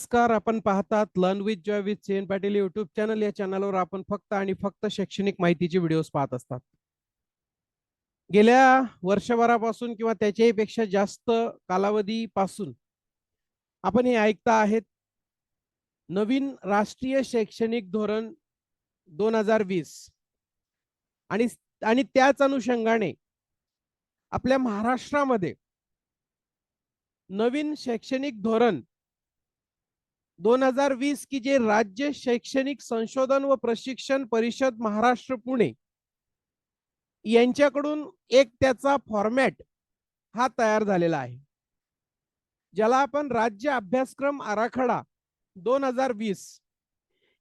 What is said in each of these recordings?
नमस्कार आपण पाहतात लर्न विथ जॉय विथ चेन पाटील युट्यूब चॅनल या चॅनलवर आपण फक्त आणि फक्त शैक्षणिक माहितीचे व्हिडिओज पाहत असतात. गेल्या वर्षभरापासून किंवा त्याच्याही पेक्षा जास्त कालावधीपासून आपण हे ऐकता आहेत. नवीन राष्ट्रीय शैक्षणिक धोरण दोन हजार वीस आणि आणि त्याच अनुषंगाने आपल्या महाराष्ट्रामध्ये नवीन शैक्षणिक धोरण दोन हजार वीस की जे राज्य शैक्षणिक संशोधन व प्रशिक्षण परिषद महाराष्ट्र पुणे यांच्याकडून एक त्याचा फॉर्मॅट हा तयार झालेला आहे. ज्याला आपण राज्य अभ्यासक्रम आराखडा दोन हजार वीस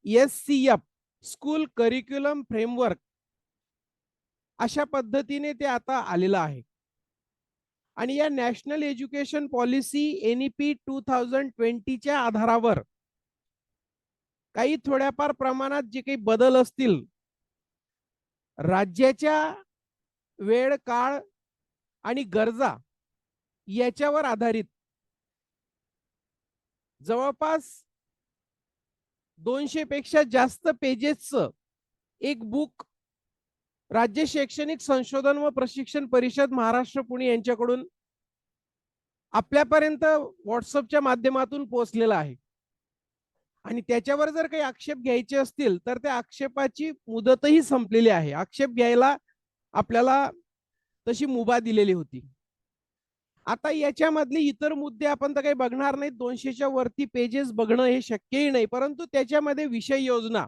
S C F school curriculum framework अशा पद्धतीने ते आता आलेलं आहे. आणि या national education policy NEP two thousand ट्वेंटीच्या आधारावर काही थोड्याफार प्रमाणात जे काही बदल असतील राज्याच्या वेळ काळ आणि गरजा याच्यावर आधारित जवळपास दोनशे पेक्षा जास्त पेजेसचं एक बुक राज्य शैक्षणिक संशोधन व प्रशिक्षण परिषद महाराष्ट्र पुणे यांच्याकडून आपल्यापर्यंत व्हॉट्सअपच्या माध्यमातून पोहोचलेला आहे. आणि त्याच्यावर जर काही आक्षेप घ्यायचे असतील तर त्या आक्षेपाची मुदतही संपलेली आहे. आक्षेप घ्यायला आपल्याला तशी मुभा दिलेली होती. आता याच्यामधले इतर मुद्दे आपण तर काही बघणार नाही दोनशेच्या वरती पेजेस बघणं हे शक्यही नाही परंतु त्याच्यामध्ये विषय योजना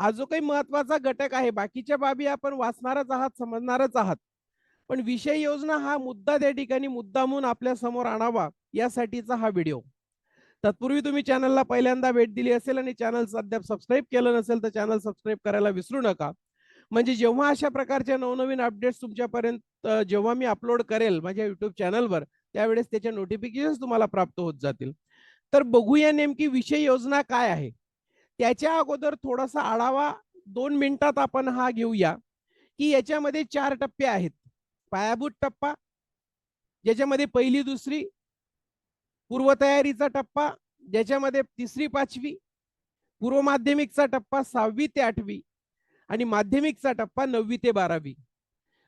हा जो काही महत्त्वाचा घटक आहे बाकीच्या बाबी आपण वाचणारच आहात समजणारच आहात. पण विषय योजना हा मुद्दा त्या ठिकाणी मुद्दामून आपल्यासमोर आणावा यासाठीचा हा व्हिडिओ. तत्पूर्वी तुम्ही चॅनलला पहिल्यांदा भेट दिली असेल आणि चॅनल अद्याप सबस्क्राईब केलं नसेल तर चॅनल सबस्क्राईब करायला विसरू नका. म्हणजे जेव्हा अशा प्रकारच्या नवनवीन अपडेट्स तुमच्यापर्यंत जेव्हा मी अपलोड करेल माझ्या युट्यूब चॅनलवर त्यावेळेस त्याच्या नोटिफिकेशन तुम्हाला प्राप्त होत जातील. तर बघूया नेमकी विषय योजना काय आहे. त्याच्या अगोदर थोडासा आढावा दोन मिनिटात आपण हा घेऊया की याच्यामध्ये चार टप्पे आहेत. पायाभूत टप्पा ज्याच्यामध्ये पहिली दुसरी पूर्वतयारीचा टप्पा ज्याच्यामध्ये तिसरी पाचवी पूर्व माध्यमिकचा टप्पा सहावी ते आठवी आणि माध्यमिकचा टप्पा नववी ते बारावी.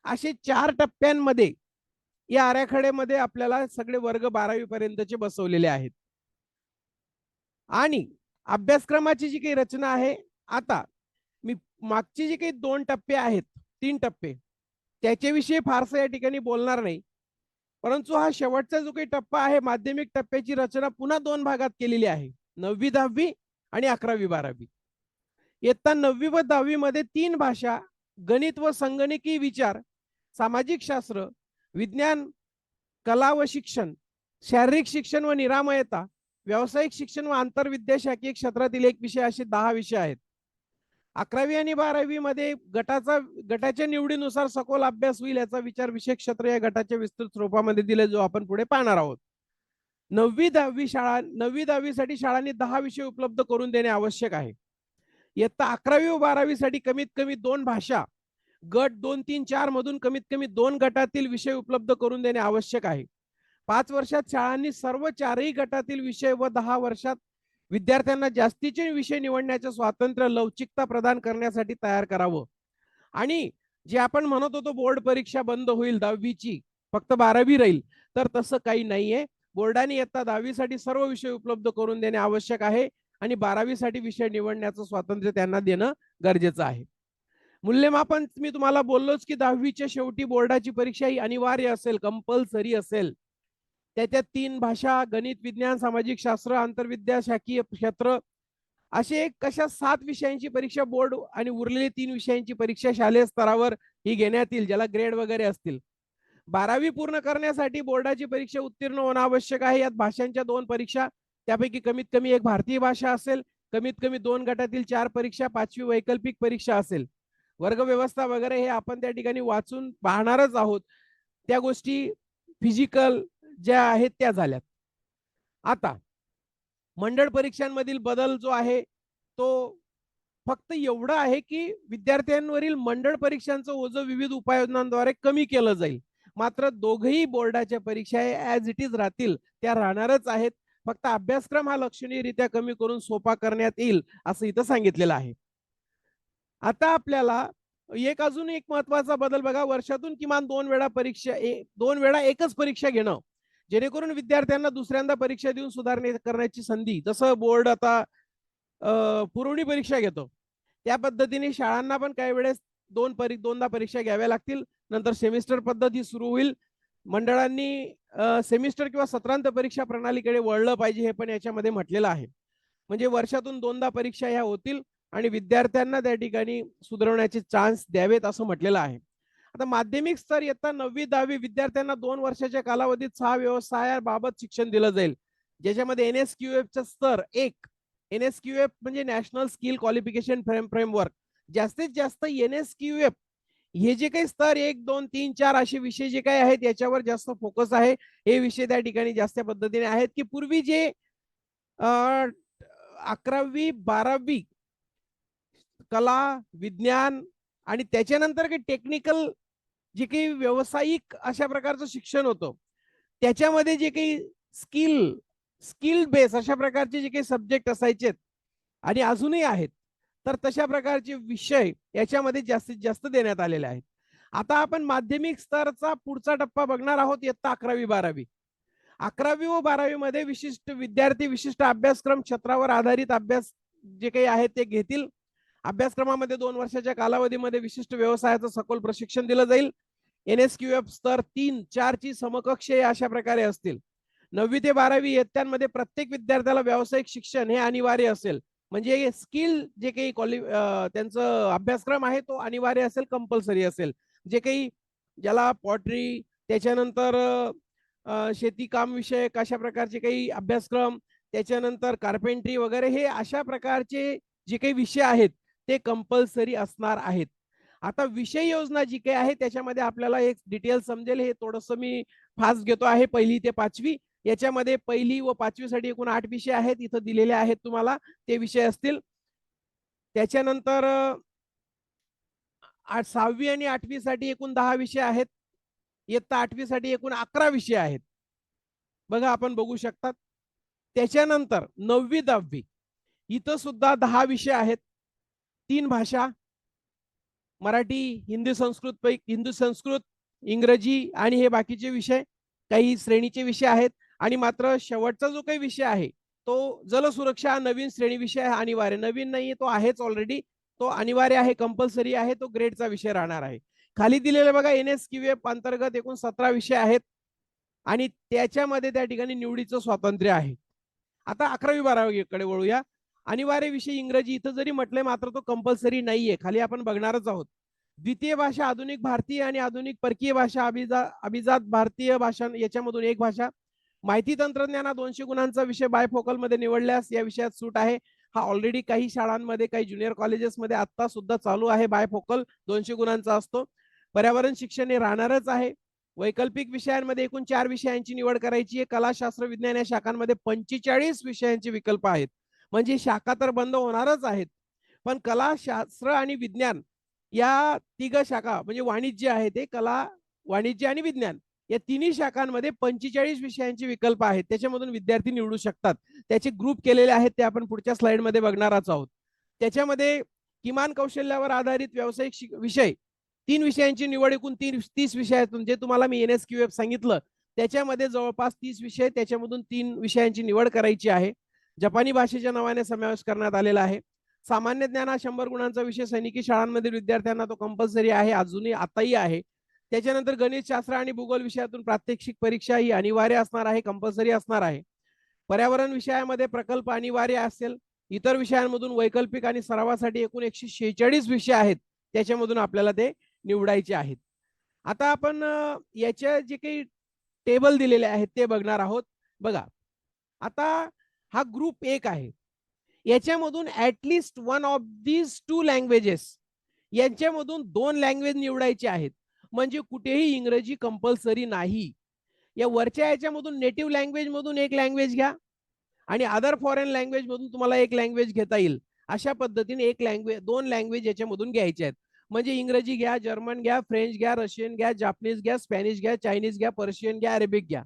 असे चार टप्प्यांमध्ये या आराखड्यामध्ये आपल्याला सगळे वर्ग बारावी पर्यंतचे बसवलेले आहेत. आणि अभ्यासक्रमाची जी काही रचना आहे आता मी मागची जी काही दोन टप्पे आहेत तीन टप्पे त्याच्याविषयी फारसं या ठिकाणी बोलणार नाही. परंतु हा शेवटचा जो काही टप्पा आहे माध्यमिक टप्प्याची रचना पुन्हा दोन भागात केलेली आहे. नववी दहावी आणि अकरावी बारावी. इयत्ता नववी व दहावी मध्ये तीन भाषा गणित व संगणकी विचार सामाजिक शास्त्र विज्ञान कला व शिक्षण शारीरिक शिक्षण व निरामयता व्यावसायिक शिक्षण व आंतरविद्याशाखीय क्षेत्रातील एक विषय असे दहा विषय आहेत. अकरावी आणि बारावी मध्ये गटाचा गटाच्या निवडीनुसार सखोल अभ्यास होईल याचा विचार विषय क्षेत्र या गटाच्या विस्तृत स्वरूपामध्ये दिले जो आपण पुढे पाहणार आहोत. नववी दहावी शाळा नववी दहावीसाठी शाळांनी दहा विषय उपलब्ध करून देणे आवश्यक आहे. इयत्ता अकरावी व बारावीसाठी कमीत कमी दोन भाषा गट दोन तीन चार मधून कमीत कमी दोन गटातील विषय उपलब्ध करून देणे आवश्यक आहे. पाच वर्षात शाळांनी सर्व चारही गटातील विषय व दहा वर्षात विद्यार्थ्यांना जास्तीचे विषय निवडण्याचे स्वातंत्र्य लवचिकता प्रदान करण्यासाठी तयार करावं. आणि जे आपण म्हणत होतो बोर्ड परीक्षा बंद होईल दहावीची फक्त बारावी राहील तर तसं काही नाहीये. बोर्डाने इयत्ता दहावीसाठी सर्व विषय उपलब्ध करून देणे आवश्यक आहे आणि बारावीसाठी विषय निवडण्याचं स्वातंत्र्य त्यांना देणं गरजेचं आहे. मूल्यमापन मी तुम्हाला बोललोच की दहावीच्या शेवटी बोर्डाची परीक्षा ही अनिवार्य असेल कंपल्सरी असेल. त्याच्यात तीन भाषा गणित विज्ञान सामाजिक शास्त्र आंतरविद्या शाखीय क्षेत्र असे कशा सात विषयांची परीक्षा बोर्ड आणि उरलेले तीन विषयांची परीक्षा शालेय स्तरावर ही घेण्यात येईल ज्याला ग्रेड वगैरे असतील. बारावी पूर्ण करण्यासाठी बोर्डाची परीक्षा उत्तीर्ण होणं आवश्यक आहे. यात भाषांच्या दोन परीक्षा त्यापैकी कमीत कमी एक भारतीय भाषा असेल कमीत कमी दोन गटातील चार परीक्षा पाचवी वैकल्पिक परीक्षा असेल. वर्ग व्यवस्था वगैरे हे आपण त्या ठिकाणी वाचून पाहणारच आहोत. त्या गोष्टी फिजिकल ज्या आहेत त्या झाल्यात. आता मंडळ परीक्षांमधील बदल जो आहे तो फक्त एवढा आहे की विद्यार्थ्यांवरील मंडळ परीक्षांचं ओझं विविध उपाययोजनांद्वारे कमी केलं जाईल. मात्र दोघही बोर्डाच्या परीक्षा ऍज इट इज राहतील त्या राहणारच आहेत. फक्त अभ्यासक्रम हा लक्षणीयरित्या कमी करून सोपा करण्यात येईल असं इथं सांगितलेलं आहे. आता आपल्याला एक अजून एक महत्त्वाचा बदल बघा. वर्षातून किमान दोन वेळा परीक्षा दोन वेळा एकच परीक्षा घेणं. जेणेकरून विद्यार्थ्यांना दुसऱ्यांदा परीक्षा देऊन सुधारणे करण्याची संधी जसं बोर्ड आता पुरवणी परीक्षा घेतो. त्या पद्धतीने शाळांना पण काही वेळेस दोन परी दोनदा परीक्षा घ्याव्या लागतील. नंतर सेमिस्टर पद्धती सुरू होईल. मंडळांनी सेमिस्टर किंवा सत्रांत परीक्षा प्रणालीकडे वळलं पाहिजे हे पण याच्यामध्ये म्हटलेलं आहे. म्हणजे वर्षातून दोनदा परीक्षा ह्या होतील आणि विद्यार्थ्यांना त्या ठिकाणी सुधारवण्याचे चान्स द्यावेत असं म्हटलेलं आहे. आता माध्यमिक स्तर येता नववी दहावी विद्यार्थ्यांना दोन वर्षाच्या कालावधीत सहा व्यवसायाबाबत शिक्षण दिलं जाईल. ज्याच्यामध्ये एन एस क्यू चा स्तर एक. एन एस क्यू एफ म्हणजे national skill qualification frame framework जास्तीत जास्त एन एस क्यू एफ हे जे काही स्तर एक दोन तीन चार असे विषय जे काही आहेत याच्यावर जास्त फोकस आहे. हे विषय त्या ठिकाणी जास्त पद्धतीने आहेत की पूर्वी जे अकरावी बारावी कला विज्ञान आणि त्याच्यानंतर काही टेक्निकल जे काही व्यावसायिक अशा प्रकारचं शिक्षण होतं त्याच्यामध्ये जे काही स्किल स्किल बेस अशा प्रकारचे जे काही सब्जेक्ट असायचे आणि अजूनही आहेत तर तशा प्रकारचे विषय याच्यामध्ये जास्तीत जास्त देण्यात आलेले आहेत. आता आपण माध्यमिक स्तरचा पुढचा टप्पा बघणार आहोत इयत्ता अकरावी बारावी. अकरावी व बारावी मध्ये विशिष्ट विद्यार्थी विशिष्ट अभ्यासक्रम क्षेत्रावर आधारित अभ्यास जे काही आहेत ते घेतील. अभ्यासक्रमामध्ये दोन वर्षाच्या कालावधीमध्ये विशिष्ट व्यवसायाचं सखोल प्रशिक्षण दिलं जाईल. एन एस क्यू एफ स्तर तीन चार ची समकक्ष हे अशा प्रकारे असतील. नववी ते बारावी इयत्त्यांमध्ये प्रत्येक विद्यार्थ्याला व्यावसायिक शिक्षण हे अनिवार्य असेल. म्हणजे स्किल जे काही क्वालि त्यांचं अभ्यासक्रम आहे तो अनिवार्य असेल कंपल्सरी असेल. जे काही ज्याला पॉटरी त्याच्यानंतर शेती काम विषयक अशा प्रकारचे काही अभ्यासक्रम त्याच्यानंतर कार्पेंट्री वगैरे हे अशा प्रकारचे जे काही विषय आहेत ते कंपल्सरी असणार आहेत. आता विषय योजना जी काही आहे त्याच्यामध्ये आपल्याला एक डिटेल समजेल. हे थोडस मी फास्ट घेतो आहे पहिली ते पाचवी. याच्यामध्ये पहिली व पाचवीसाठी एकूण आठ विषय आहेत इथं दिलेले आहेत तुम्हाला. ते विषय असतील. त्याच्यानंतर आठ सहावी आणि आठवीसाठी एकूण दहा विषय आहेत. इयत्ता आठवीसाठी एकूण अकरा विषय आहेत. बघा आपण बघू शकतात. त्याच्यानंतर नववी दहावी. इथं सुद्धा दहा विषय आहेत. तीन भाषा मराठी हिंदी संस्कृत पैकी हिंदू संस्कृत इंग्रजी आणि हे बाकीचे विषय काही श्रेणीचे विषय आहेत. आणि मात्र शेवटचा जो काही विषय आहे तो जलसुरक्षा नवीन श्रेणी विषय अनिवार्य. नवीन नाही तो आहेच ऑलरेडी तो अनिवार्य आहे कंपल्सरी आहे तो ग्रेडचा विषय राहणार आहे. खाली दिलेले बघा एन एस क्यू एफ अंतर्गत एकूण सतरा विषय आहेत. आणि त्याच्यामध्ये त्या ठिकाणी निवडीचं स्वातंत्र्य आहे. आता अकरावी बारावीकडे वळूया. अनिवार्य विषय इंग्रजी इथं जरी म्हटलंय मात्र तो कंपल्सरी नाहीये. खाली आपण बघणारच आहोत. द्वितीय भाषा आधुनिक भारतीय आणि आधुनिक परकीय भाषा अभिजा अभिजात भारतीय भाषा याच्यामधून एक भाषा. माहिती तंत्रज्ञाना दोनशे गुणांचा विषय बायफोकलमध्ये निवडल्यास या विषयात सूट आहे. हा ऑलरेडी काही शाळांमध्ये काही ज्युनियर कॉलेजेसमध्ये आता सुद्धा चालू आहे. बायफोकल दोनशे गुणांचा असतो. पर्यावरण शिक्षण हे राहणारच आहे. वैकल्पिक विषयांमध्ये एकूण चार विषयांची निवड करायची आहे. कलाशास्त्र विज्ञान या शाखांमध्ये पंचेचाळीस विषयांचे विकल्प आहेत. म्हणजे शाखा तर बंद होणारच आहेत. पण कला शास्त्र आणि विज्ञान या तिघ शाखा म्हणजे वाणिज्य आहे ते कला वाणिज्य आणि विज्ञान या तिन्ही शाखांमध्ये पंचेचाळीस विषयांचे विकल्प आहेत. त्याच्यामधून विद्यार्थी निवडू शकतात. त्याचे ग्रुप केलेले आहेत ते आपण पुढच्या स्लाइडमध्ये बघणारच आहोत. त्याच्यामध्ये किमान कौशल्यावर आधारित व्यावसायिक विषय तीन विषयांची निवड एकूण तीन तीस विषयातून जे म्हणजे तुम्हाला मी एन एस क्यू एफ सांगितलं. त्याच्यामध्ये जवळपास तीस विषय त्याच्यामधून तीन विषयांची निवड करायची आहे. जपानी भाषेच्या नावाने समावेश करण्यात आलेला आहे. सामान्य ज्ञान हा शंभर गुणांचा विषय सैनिकी शाळांमधील विद्यार्थ्यांना तो कंपल्सरी आहे अजूनही आताही आहे. त्याच्यानंतर गणित शास्त्र आणि भूगोल विषयातून प्रात्यक्षिक परीक्षा ही अनिवार्य असणार आहे कंपल्सरी असणार आहे. पर्यावरण विषयामध्ये प्रकल्प अनिवार्य असेल इतर विषयांमधून वैकल्पिक आणि सरावासाठी एकूण एकशे शेहेचाळीस विषय आहेत त्याच्यामधून आपल्याला ते निवडायचे आहेत. आता आपण याच्या जे काही टेबल दिलेले आहेत ते बघणार आहोत. बघा आता हा ग्रुप एक आहे. याच्यामधून at least one of these two languages यांच्यामधून दोन लँग्वेज निवडायचे आहेत. म्हणजे कुठेही इंग्रजी कंपल्सरी नाही. या वरच्या याच्यामधून नेटिव्ह लँग्वेज मधून एक लँग्वेज घ्या आणि अदर फॉरेन लँग्वेज मधून तुम्हाला एक लँग्वेज घेता येईल. अशा पद्धतीने एक लँग्वेज दोन लँग्वेज याच्यामधून घ्यायचे आहेत. म्हणजे इंग्रजी घ्या जर्मन घ्या फ्रेंच घ्या रशियन घ्या जापनीज घ्या स्पॅनिश घ्या चायनीज घ्या पर्शियन घ्या अरेबिक घ्या.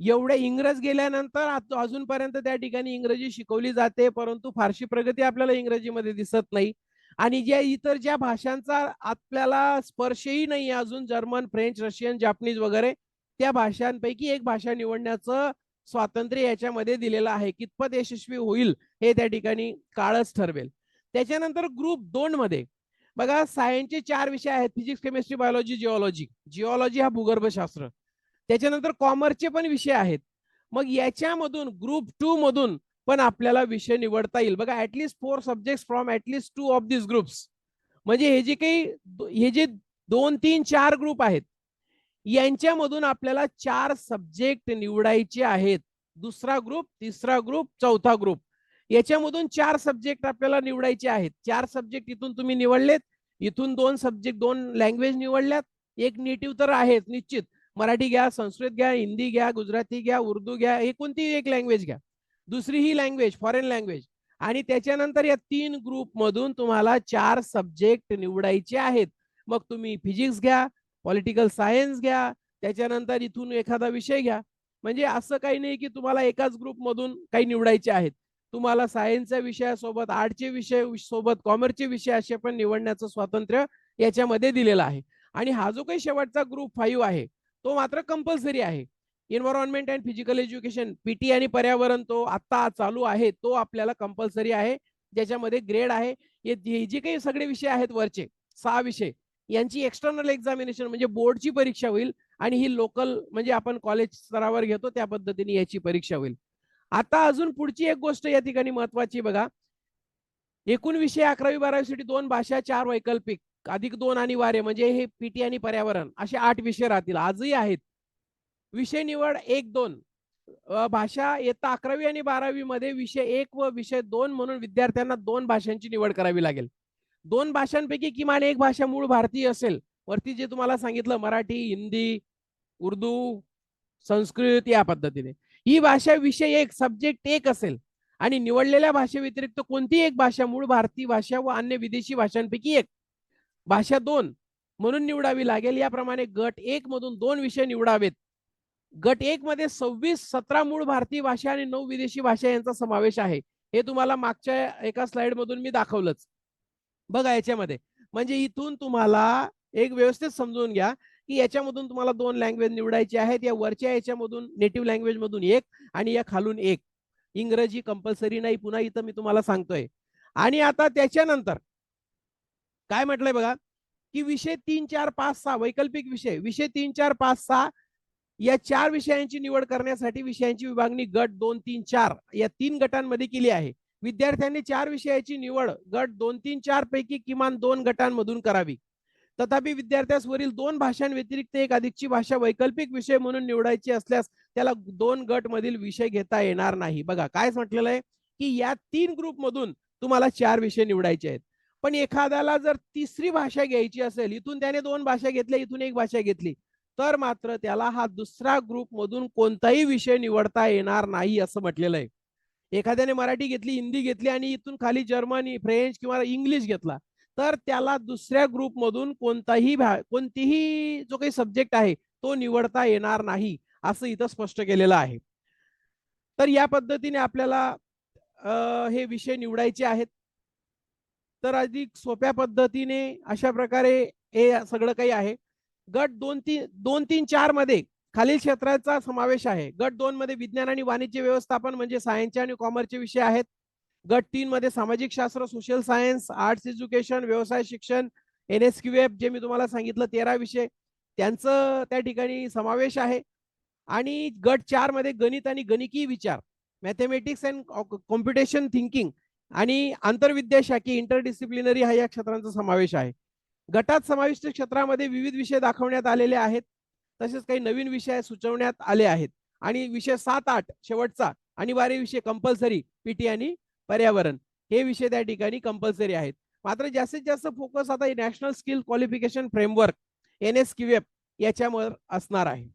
एवढे इंग्रज गेल्यानंतर अजूनपर्यंत त्या ठिकाणी इंग्रजी शिकवली जाते परंतु फारशी प्रगती आपल्याला इंग्रजीमध्ये दिसत नाही. आणि ज्या इतर ज्या भाषांचा आपल्याला स्पर्शही नाही अजून जर्मन फ्रेंच रशियन जापनीज वगैरे त्या भाषांपैकी एक भाषा निवडण्याचं स्वातंत्र्य याच्यामध्ये दिलेलं आहे. कितपत यशस्वी होईल हे त्या ठिकाणी काळच ठरवेल. त्याच्यानंतर ग्रुप दोन मध्ये बघा सायन्सचे चार विषय आहेत physics chemistry biology geology geology हा भूगर्भशास्त्र. त्याच्यानंतर कॉमर्सचे पण विषय आहेत. मग याच्यामधून ग्रुप टू मधून पण आपल्याला विषय निवडता येईल. बघा at least four subject from at least two of this groups म्हणजे हे जे काही हे जे दोन तीन चार ग्रुप आहेत यांच्यामधून आपल्याला चार सब्जेक्ट निवडायचे आहेत. दुसरा ग्रुप तिसरा ग्रुप चौथा ग्रुप याच्यामधून चार सब्जेक्ट आपल्याला निवडायचे आहेत. चार सब्जेक्ट इथून तुम्ही निवडलेत. इथून दोन सब्जेक्ट दोन लँग्वेज निवडल्यात. एक नेटिव्ह तर आहेच निश्चित. मराठी घ्या संस्कृत घ्या हिंदी घ्या गुजराती घ्या उर्दू घ्या हे कोणतीही एक लँग्वेज घ्या. दुसरी ही लँग्वेज फॉरेन लँग्वेज आणि त्याच्यानंतर या तीन ग्रुप मधून तुम्हाला चार सब्जेक्ट निवडायचे आहेत. मग तुम्ही फिजिक्स घ्या पॉलिटिकल सायन्स घ्या त्याच्यानंतर इथून एखादा विषय घ्या. म्हणजे असं काही नाही की तुम्हाला एकाच ग्रुप मधून काही निवडायचे आहेत. तुम्हाला सायन्सच्या विषयासोबत आर्टचे विषय सोबत कॉमर्सचे विषय असे पण निवडण्याचं स्वातंत्र्य याच्यामध्ये दिलेलं आहे. आणि हा जो काही शेवटचा ग्रुप फाईव्ह आहे तो मात्र कंपल्सरी आहे. Environment and physical education PT आणि पर्यावरण तो आता चालू आहे तो आपल्याला कंपल्सरी आहे. ज्याच्यामध्ये ग्रेड आहे. हे हे जे काही सगळे विषय आहेत वरचे सहा विषय यांची एक्सटर्नल एक्झामिनेशन म्हणजे बोर्डची परीक्षा होईल आणि ही लोकल म्हणजे आपण कॉलेज स्तरावर घेतो त्या पद्धतीने याची परीक्षा होईल. आता अजून पुढची एक गोष्ट या ठिकाणी महत्वाची बघा. एकूण विषय अकरावी बारावीसाठी दोन भाषा चार वैकल्पिक. अधिक दोन अनिवार्य म्हणजे हे पीटी आणि पर्यावरण असे आठ विषय राहतील. आजही आहेत. विषय निवड एक दोन. भाषा इयत्ता अकरावी आणि बारावी मध्ये विषय एक व विषय दोन म्हणून विद्यार्थ्यांना दोन भाषांची निवड करावी लागेल. दोन भाषांपैकी किमान एक भाषा मूळ भारतीय असेल. वरती जे तुम्हाला सांगितलं मराठी हिंदी उर्दू संस्कृत या पद्धतीने. ही भाषा विषय एक सब्जेक्ट एक असेल. आणि निवडलेल्या भाषेव्यतिरिक्त कोणती एक भाषा मूळ भारतीय भाषा व अन्य विदेशी भाषांपैकी एक. भाषा दोन म्हणून निवडावी लागेल. याप्रमाणे गट एक मधून दोन विषय निवडावेत. गट एक मध्ये सव्वीस सतरा मूळ भारतीय भाषा आणि नऊ विदेशी भाषा यांचा समावेश आहे. हे तुम्हाला मागच्या एका स्लाइड मधून मी दाखवलंच. बघा याच्यामध्ये. म्हणजे इथून तुम्हाला एक व्यवस्थित समजून घ्या की याच्यामधून तुम्हाला दोन लँग्वेज निवडायचे आहेत. या वरच्या याच्यामधून नेटिव्ह लँग्वेज मधून एक आणि या खालून एक. इंग्रजी कंपल्सरी नाही. पुन्हा इथं मी तुम्हाला सांगतोय. आणि आता त्याच्यानंतर काय म्हटलंय बघा? की विषय तीन चार पाच सहा वैकल्पिक विषय. विषय तीन चार पाच सहा या चार विषयांची निवड करण्यासाठी विषयांची विभागणी गट दोन तीन चार या तीन गटांमध्ये केली आहे. विद्यार्थ्यांनी चार विषयाची निवड गट दोन तीन चार पैकी किमान दोन गटांमधून करावी. तथापि विद्यार्थ्यास वरील दोन भाषांव्यतिरिक्त एक अधिकची भाषा वैकल्पिक विषय म्हणून निवडायची असल्यास त्याला दोन गट मधील विषय घेता येणार नाही. बघा काय म्हटलेलं आहे? की या तीन ग्रुप मधून तुम्हाला चार विषय निवडायचे आहेत. पण एखाद्याला जर तिसरी भाषा घ्यायची असेल इथून त्याने दोन भाषा घेतल्या इथून एक भाषा घेतली तर मात्र त्याला हा दुसरा ग्रुप मधून कोणताही विषय निवडता येणार नाही असं म्हटलेलं आहे. एखाद्याने मराठी घेतली हिंदी घेतली आणि इथून खाली जर्मनी फ्रेंच किंवा इंग्लिश घेतला तर त्याला दुसऱ्या ग्रुप मधून कोणताही भा- कोणतीही जो काही सब्जेक्ट आहे तो निवडता येणार नाही असं इथं स्पष्ट केलेलं आहे. तर या पद्धतीने आपल्याला हे विषय निवडायचे आहेत. तर अधिक सोप्या पद्धतीने अशा प्रकारे हे सगळं काही आहे. गट दोन तीन दोन तीन चारमध्ये खालील क्षेत्राचा समावेश आहे. गट दोन मध्ये विज्ञान आणि वाणिज्य व्यवस्थापन म्हणजे सायन्सचे आणि कॉमर्सचे विषय आहेत. गट तीन मध्ये सामाजिक शास्त्र सोशल सायन्स आर्ट्स एज्युकेशन व्यवसाय शिक्षण एन एस क्यू एफ जे मी तुम्हाला सांगितलं तेरा विषय. त्यांचं त्या ठिकाणी समावेश आहे. आणि गट चारमध्ये गणित आणि गणिकी विचार मॅथमॅटिक्स अँड कॉम्प्युटेशन थिंकिंग आणि आंतरविद्याशाखी इंटरडिसिप्लिनरी हा या क्षेत्रांचा समावेश आहे. गटात समाविष्ट क्षेत्रामध्ये विविध विषय दाखवण्यात आलेले आहेत. तसेच काही नवीन विषय सुचवण्यात आले आहेत. आणि विषय सात आठ शेवटचा अनिवार्य विषय कंपल्सरी पीटी आणि पर्यावरण हे विषय त्या ठिकाणी कंपल्सरी आहेत. मात्र जास्तीत जास्त फोकस आता national skill qualification framework N S QF याच्यावर असणार आहे.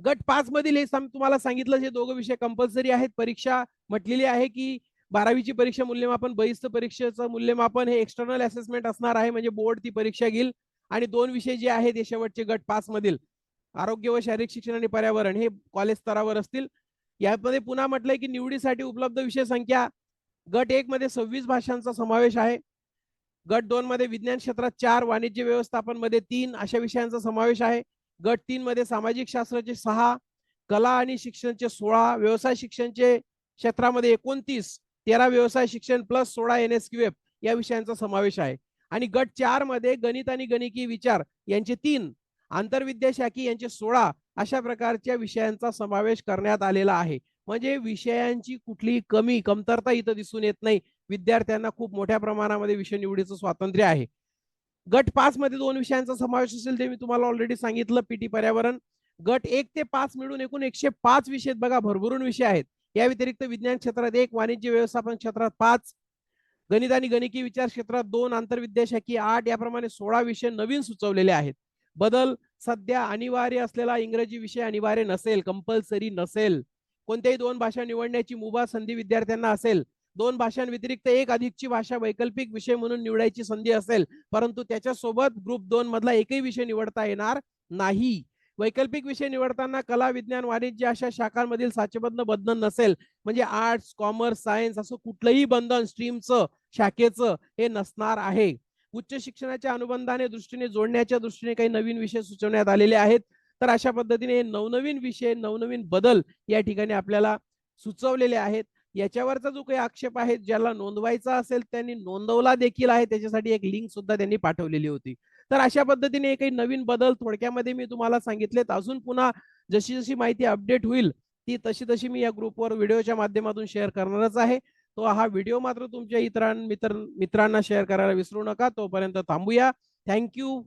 गट पाच मधील हे तुम्हाला सांगितलं जे दोघं विषय कंपल्सरी आहेत. परीक्षा म्हटलेली आहे की बारावीची परीक्षा मूल्यमापन बहिस्त परीक्षेचं मूल्यमापन हे एक्सटर्नल असेसमेंट असणार आहे. म्हणजे बोर्ड ती परीक्षा घेईल. आणि दोन विषय जे आहेत हे शेवटचे गट पाच मधील आरोग्य व शारीरिक शिक्षण आणि पर्यावरण हे कॉलेज स्तरावर असतील. यामध्ये पुन्हा म्हटलंय की निवडीसाठी उपलब्ध विषय संख्या गट एक मध्ये सव्वीस भाषांचा समावेश आहे. गट दोन मध्ये विज्ञान क्षेत्रात चार वाणिज्य व्यवस्थापनमध्ये तीन अशा विषयांचा समावेश आहे. गट तीन मध्ये सामाजिक शास्त्राचे सहा कला आणि शिक्षणचे सोळा व्यवसाय शिक्षणचे क्षेत्रामध्ये एकोणतीस तेरा व्यवसाय शिक्षण प्लस सोळा एन एस क्यू एफ या विषयांचा समावेश आहे. आणि गट चारमध्ये गणित आणि गणिकी विचार यांचे तीन आंतरविद्याशाखी यांचे सोळा अशा प्रकारच्या विषयांचा समावेश करण्यात आलेला आहे. म्हणजे विषयांची कुठली कमी कमतरता इथं दिसून येत नाही. विद्यार्थ्यांना खूप मोठ्या प्रमाणामध्ये विषय निवडीचं स्वातंत्र्य आहे. गट पाच मध्ये दोन विषयांचा समावेश असेल ते मी तुम्हाला ऑलरेडी सांगितलं पीटी पर्यावरण. गट एक ते पाच मिळून एकूण एकशे पाच विषय आहेत. बघा भरभरून विषय आहेत. या व्यतिरिक्त विज्ञान क्षेत्रात एक वाणिज्य व्यवस्थापन क्षेत्रात पाच गणित आणि गणिकी विचार क्षेत्रात दोन आंतरविद्याशाखी आठ याप्रमाणे सोळा विषय नवीन सुचवलेले आहेत. बदल सध्या अनिवार्य असलेला इंग्रजी विषय अनिवार्य नसेल कंपल्सरी नसेल. कोणत्याही दोन भाषा निवडण्याची मुभा संधी विद्यार्थ्यांना असेल. दोन भाषांव्यतिरिक्त एक अधिकची भाषा वैकल्पिक विषय म्हणून निवडायची संधी असेल. परंतु त्याच्यासोबत ग्रुप दोन मधला एकही विषय निवडता येणार नाही. वैकल्पिक विषय निवडताना कला विज्ञान वाणिज्य अशा शाखांमधील साचेबद्ध बंधन नसेल म्हणजे आर्ट्स कॉमर्स सायन्स असं कुठलंही बंधन स्ट्रीमचं शाखेचं हे नसणार आहे. उच्च शिक्षणाच्या अनुबंधाने दृष्टीने जोडण्याच्या दृष्टीने काही नवीन विषय सुचवण्यात आलेले आहेत. तर अशा पद्धतीने नवनवीन विषय नवनवीन बदल या ठिकाणी आपल्याला सुचवलेले आहेत. याच्यावरचा जो काही आक्षेप आहे ज्याला नोंदवायचा असेल त्यांनी नोंदवला देखील आहे. त्याच्यासाठी एक लिंक सुद्धा त्यांनी पाठवलेली होती. तर अशा पद्धतीने काही नवीन बदल थोडक्यामध्ये मी तुम्हाला सांगितलेत. अजून पुन्हा जशी जशी माहिती अपडेट होईल ती तशी तशी मी या ग्रुपवर व्हिडिओच्या माध्यमातून शेअर करणारच आहे. तो हा व्हिडिओ मात्र तुमच्या इतरां मित्र मित्रांना शेअर करायला विसरू नका. तोपर्यंत थांबूया. थँक्यू.